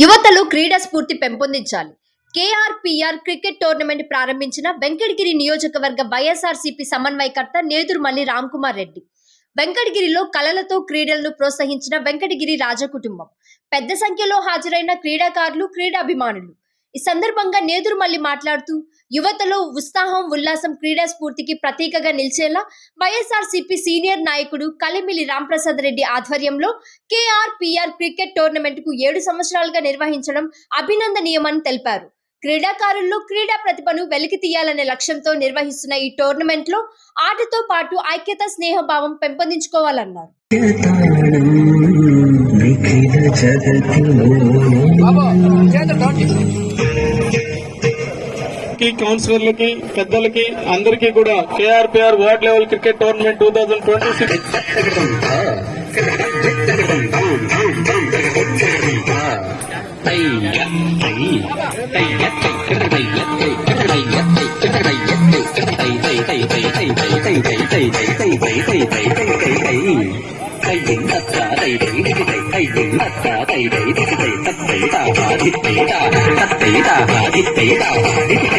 యువతలు క్రీడా స్ఫూర్తి పెంపొందించాలి. కేఆర్పిఆర్ క్రికెట్ టోర్నమెంట్ ప్రారంభించిన వెంకటగిరి నియోజకవర్గ వైఎస్ఆర్సీపీ సమన్వయకర్త నేదురుమల్లి రామ్కుమార్ రెడ్డి. వెంకటగిరిలో కళలతో క్రీడలను ప్రోత్సహించిన వెంకటగిరి రాజకుటుంబం పెద్ద సంఖ్యలో హాజరైన క్రీడాకారులు క్రీడాభిమానులు. ఈ సందర్భంగా నేదురుమల్లి మాట్లాడుతూ యువతలో ఉత్సాహం ఉల్లాసం క్రీడా స్ఫూర్తికి ప్రతీకగా నిలిచేలా వైఎస్ఆర్సీపీ సీనియర్ నాయకుడు కలిమిలి రాంప్రసాద్ రెడ్డి ఆధ్వర్యంలో కేఆర్పిఆర్ క్రికెట్ టోర్నమెంట్కు ఏడు సంవత్సరాలుగా నిర్వహించడం అభినందనీయమని తెలిపారు. క్రీడాకారుల్లో క్రీడా ప్రతిభను వెలికి తీయాలనే లక్ష్యంతో నిర్వహిస్తున్న ఈ టోర్నమెంట్లో ఆటతో పాటు ఐక్యత స్నేహభావం పెంపొందించుకోవాలన్నారు. నిఖిల జగతిలో కి కౌన్సిలర్లకి పెద్దలకి అందరికీ కూడా KRPR ward level cricket tournament two thousand twenty six. 滴滴哒哒滴滴哒滴滴哒滴滴滴滴滴滴滴滴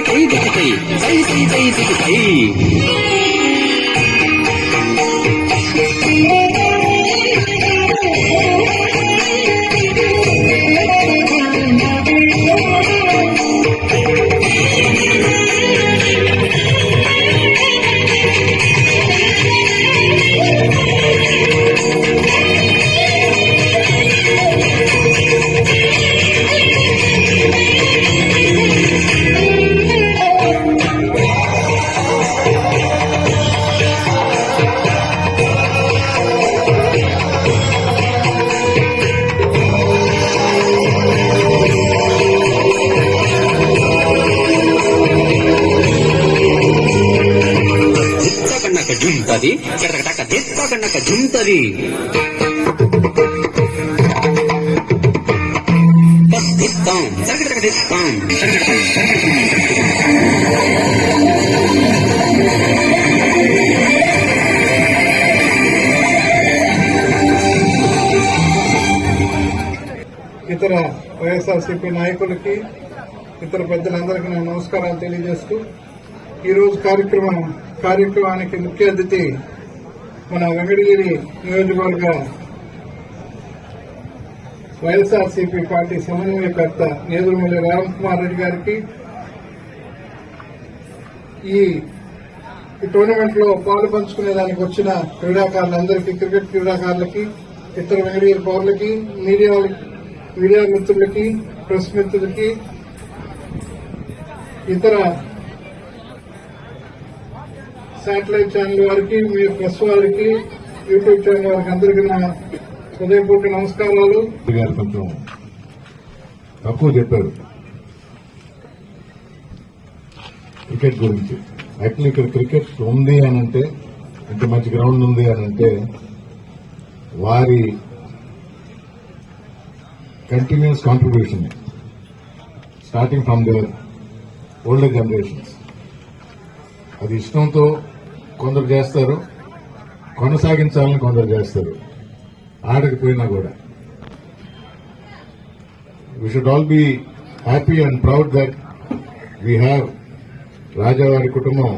滴滴滴滴滴滴滴滴滴 జుంతది దిత్తాం సరకటక ఇతర వైఎస్ఆర్సీపీ నాయకులకి ఇతర పెద్దలందరికీ నా నమస్కారాలు తెలియజేస్తూ ఈరోజు కార్యక్రమం కార్యక్రమానికి ముఖ్య అతిథి మన వెంకటగిరి నియోజకవర్గ వైఎస్ఆర్సీపీ పార్టీ సమన్వయకర్త నేదురుమల్లి రామకుమార్ రెడ్డి గారికి ఈ టోర్నమెంట్లో పాలు పంచుకునే దానికి వచ్చిన క్రీడాకారులందరికీ క్రికెట్ క్రీడాకారులకి ఇతర వెంకటగిరి పౌరులకి మీడియా మీడియా మిత్రులకి ప్రెస్ మిత్రులకి ఇతర శాటిలైట్ ఛానల్ వారికి మీ ప్రెస్ వారికి యూట్యూబ్ ఛానల్ వారికి అందరికీ నా హృదయపూర్వక నమస్కారాలు. గారు కొంచెం తక్కువ చెప్పారు. క్రికెట్ గురించి. యాక్చువల్లీ ఇక్కడ క్రికెట్ ఉంది అని అంటే ఇంత మంచి గ్రౌండ్ ఉంది అని అంటే వారి continuous contribution starting from their older generations అది ఇష్టంతో కొందరు చేస్తారు కొనసాగించాలని కొందరు చేస్తారు. ఆడకపోయినా కూడా. We should all be happy and proud that we have రాజావారి కుటుంబం.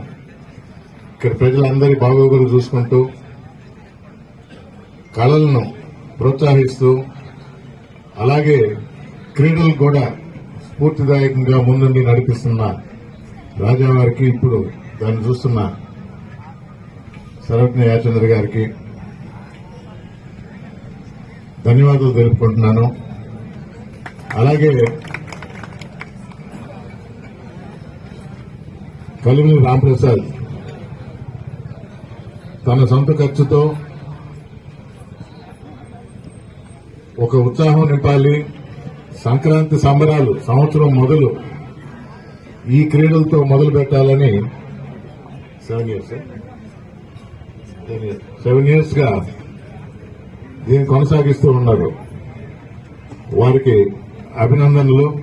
ఇక్కడ ప్రజలందరి బాగోగులు చూసుకుంటూ కళలను ప్రోత్సహిస్తూ అలాగే క్రీడలు కూడా స్ఫూర్తిదాయకంగా ముందుండి నడిపిస్తున్న రాజావారికి ఇప్పుడు దాన్ని చూస్తున్న సర్వజ్ఞ యాచంద్ర గారికి ధన్యవాదాలు తెలుపుకుంటున్నాను. అలాగే కలిమిలి రాంప్రసాద్ తన సొంత ఖర్చుతో ఒక ఉత్సాహం నింపాలి. సంక్రాంతి సంబరాలు సంవత్సరం మొదలు ఈ క్రీడలతో మొదలు పెట్టాలని సెవెన్ ఇయర్స్ సెవెన్ ఇయర్స్గా దీన్ని కొనసాగిస్తూ ఉన్నారు. వారికి అభినందనలు.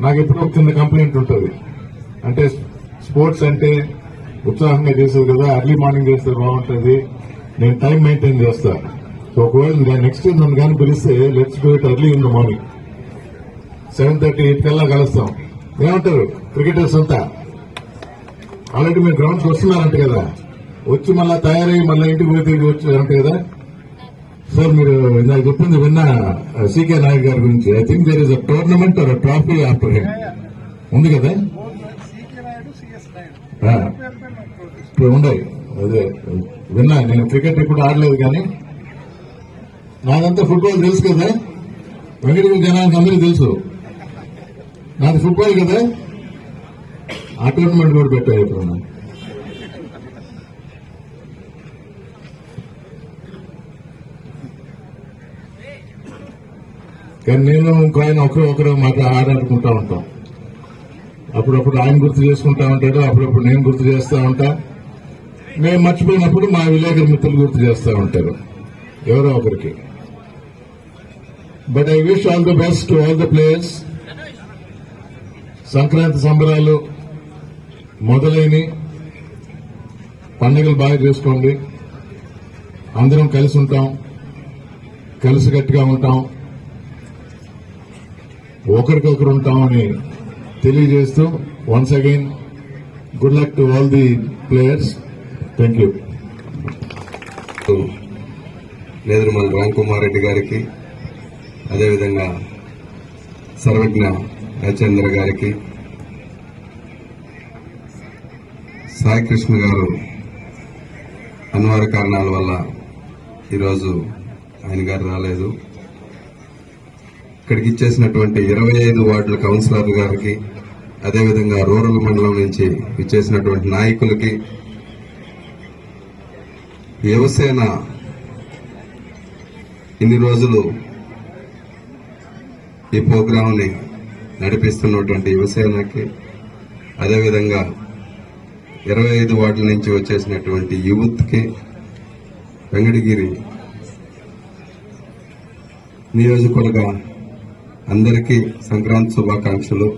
నాకు ఎప్పుడో ఒక చిన్న కంప్లైంట్ ఉంటుంది. అంటే స్పోర్ట్స్ అంటే ఉత్సాహంగా చేసేది కదా అర్లీ మార్నింగ్ చేస్తే బాగుంటుంది. నేను టైం మెయింటైన్ చేస్తా. సో ఒకవేళ నెక్స్ట్ నన్ను కానీ పిలిస్తే let's do it early in the morning seven thirty eight కల్లా కలుస్తాం. ఏమంటారు? క్రికెటర్స్ అంతా. ఆల్రెడీ మీరు గ్రౌండ్స్ వస్తున్నారంట కదా. వచ్చి మళ్ళా తయారయ్యి మళ్ళీ ఇంటికి పోతే తిరిగి వచ్చారంట కదా? సార్ మీరు ఇందాక చెప్పింది విన్నా సీకే నాయక్ గారి గురించి. I think there is a tournament or trophy after him ఉంది కదా? ఇప్పుడు ఉన్నాయి అదే. విన్నా నేను క్రికెట్ ఇప్పుడు ఆడలేదు కానీ. నాదంతా ఫుట్బాల్ తెలుసు కదా? వెంకటగిరి జనానికి అందరికీ తెలుసు. నాది ఫుట్బాల్ కదా? ఆ టోర్నమెంట్ కూడా పెట్టారు ఇప్పుడు. కానీ నేను ఇంకో ఆయన ఒకరు ఒకరు మాట ఆడాడుకుంటా ఉంటాం. అప్పుడప్పుడు ఆయన గుర్తు చేసుకుంటా ఉంటాడు అప్పుడప్పుడు నేను గుర్తు చేస్తూ ఉంటా. మేము మర్చిపోయినప్పుడు మా విలేకరు మిత్రులు గుర్తు చేస్తూ ఉంటారు. ఎవరో ఒకరికి. But I wish all the best to all the players Sankranti సంబరాలు మొదలైన పండుగలు బాగా చేసుకోండి. అందరం కలిసి ఉంటాం. కలిసికట్టుగా ఉంటాం. ఒకరికొకరు ఉంటామని తెలియజేస్తూ once again good luck to all the players thank you Nedurumal Ram Kumar Reddy గారికి అదేవిధంగా సర్వజ్ఞ రాజేంద్ర గారికి సాయి కృష్ణ గారు అనివార్య కారణాల వల్ల ఈరోజు ఆయన గారు రాలేదు. ఇక్కడికి ఇచ్చేసినటువంటి ఇరవై ఐదు వార్డుల కౌన్సిలర్ గారికి అదేవిధంగా రూరల్ మండలం నుంచి ఇచ్చేసినటువంటి నాయకులకి యువసేన ఇన్ని రోజులు ఈ ప్రోగ్రాంని నడిపిస్తున్నటువంటి యువసేనకి అదేవిధంగా ఇరవై ఐదు వార్డుల నుంచి వచ్చేసినటువంటి యూత్కి వెంకటగిరి నియోజకవర్గ అందరికీ సంక్రాంతి శుభాకాంక్షలు.